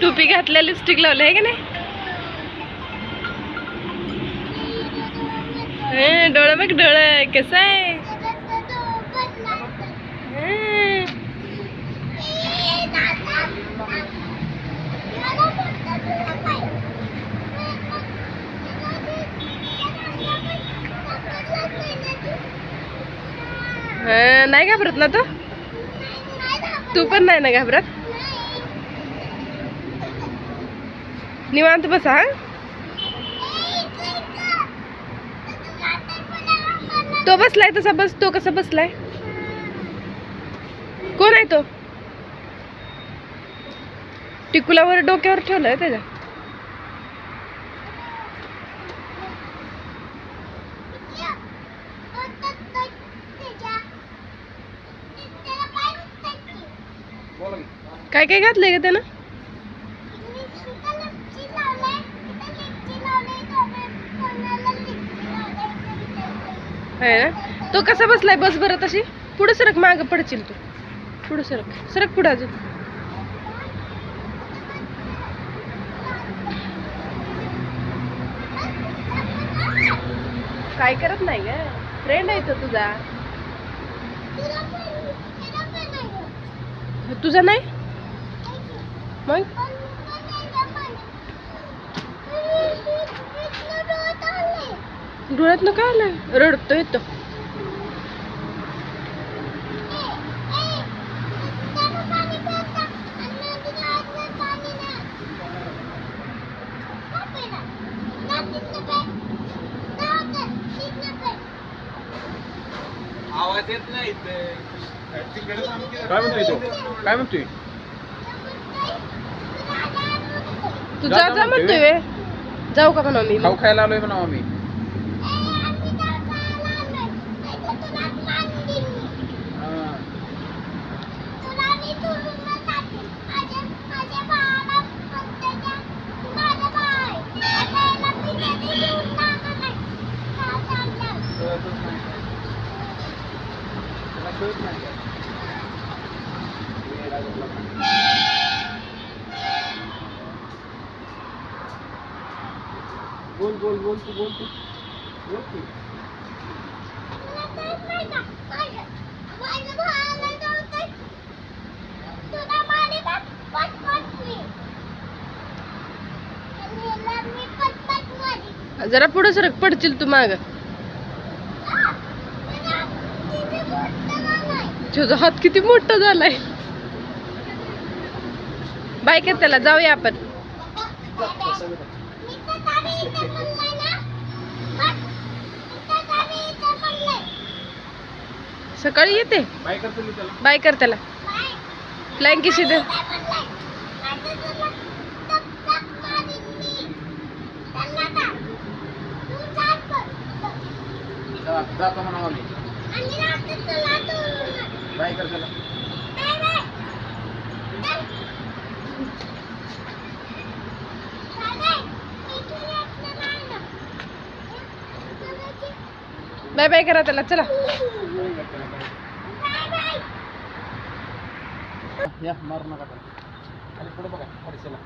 टोपी घातल्या लिपस्टिक लावलं आहे का नाही? डोळा डोळं बघ डोळं कसं आहे? नाही घाबरत ना तू? तू पण नाही ना घाबरत? निवांत बसा हा? तो बसलाय तसा बस तो कसा बसलाय? कोण आहे तो? टिकुलावर डोक्यावर ठेवलाय त्याच्या काय काय घातलंय का त्यानं? ना? तो कसा बसलाय? बस बरं तशी पुढे सरक माग पडशील तू. पुढे सरक. सरक पुढे अजून. काय करत नाही ग? फ्रेंड आहे तो तुझा. तुझा नाही? मग? डोळ्यात ना काय आलंय रडतो येतो. आवाज येत नाही काय म्हणतोय तो? काय म्हणतोय? तू जा म्हणतोय. जाऊ का म्हणा मी? खाऊ खायला आलोय म्हणा आम्ही हा. कळतच नाही काय. त्याला कळत नाही काय. वेडा झाला. बोल बोल बोल तू बोल तू. बोल तू. जरा पुढे सरक पडशील तू माग. तुझा हात किती मोठा झालाय. बाय कर त्याला जाऊया आपण. सकाळी येते. बाय कर त्याला. फ्लाइंग किशी दे. जातो म्हणा आम्ही बाय कर त्याला. बाय बाय करा त्याला चला. बाय कर त्याला बाय. या मारू नका त्याला. खाली पुढे बघा खाली चला